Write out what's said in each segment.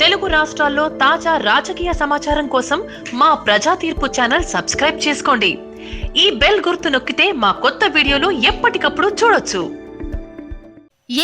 తెలుగు రాష్ట్రాల్లో తాజా రాజకీయ సమాచారం కోసం మా ప్రజా తీర్పు ఛానల్ సబ్స్క్రైబ్ చేసుకోండి. ఈ బెల్ గుర్తు నొక్కితే మా కొత్త వీడియోలు ఎప్పటికప్పుడు చూడొచ్చు.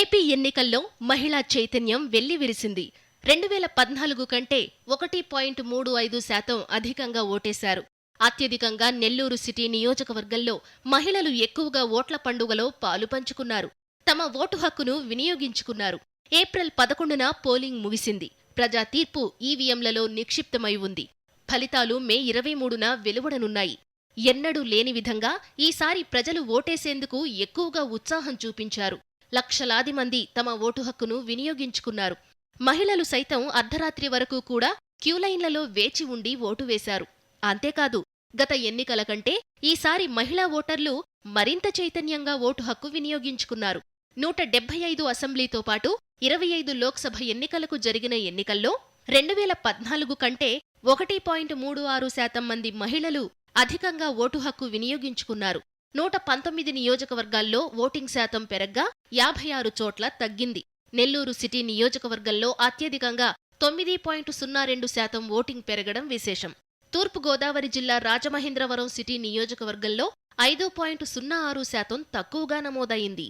ఏపీ ఎన్నికల్లో మహిళా చైతన్యం వెల్లివిరిసింది. రెండు వేల పద్నాలుగు కంటే ఒకటి పాయింట్ మూడు ఐదు శాతం అధికంగా ఓటేశారు. అత్యధికంగా నెల్లూరు సిటీ నియోజకవర్గంలో మహిళలు ఎక్కువగా ఓట్ల పండుగలో పాలు పంచుకున్నారు. తమ ఓటు హక్కును వినియోగించుకున్నారు. ఏప్రిల్ పదకొండున పోలింగ్ ముగిసింది. ప్రజా తీర్పు ఈవీఎంలలో నిక్షిప్తమై ఉంది. ఫలితాలు మే ఇరవై మూడున వెలువడనున్నాయి. ఎన్నడూ లేని విధంగా ఈసారి ప్రజలు ఓటేసేందుకు ఎక్కువగా ఉత్సాహం చూపించారు. లక్షలాది మంది తమ ఓటు హక్కును వినియోగించుకున్నారు. మహిళలు సైతం అర్ధరాత్రి వరకు కూడా క్యూలైన్లలో వేచి ఉండి ఓటు వేశారు. అంతేకాదు గత ఎన్నికల కంటే ఈసారి మహిళా ఓటర్లు మరింత చైతన్యంగా ఓటు హక్కు వినియోగించుకున్నారు. నూట డెబ్బై ఐదు అసెంబ్లీతో పాటు ఇరవై ఐదు లోక్సభ ఎన్నికలకు జరిగిన ఎన్నికల్లో రెండు వేల పద్నాలుగు కంటే ఒకటి పాయింట్ మూడు ఆరు శాతం మంది మహిళలు అధికంగా ఓటు హక్కు వినియోగించుకున్నారు. నూట పంతొమ్మిది నియోజకవర్గాల్లో ఓటింగ్ శాతం పెరగ్గా యాభై ఆరు చోట్ల తగ్గింది. నెల్లూరు సిటీ నియోజకవర్గంలో అత్యధికంగా తొమ్మిది పాయింట్ సున్నా రెండు శాతం ఓటింగ్ పెరగడం విశేషం. తూర్పుగోదావరి జిల్లా రాజమహేంద్రవరం సిటీ నియోజకవర్గంలో ఐదు పాయింట్ సున్నా ఆరు శాతం తక్కువగా నమోదైంది.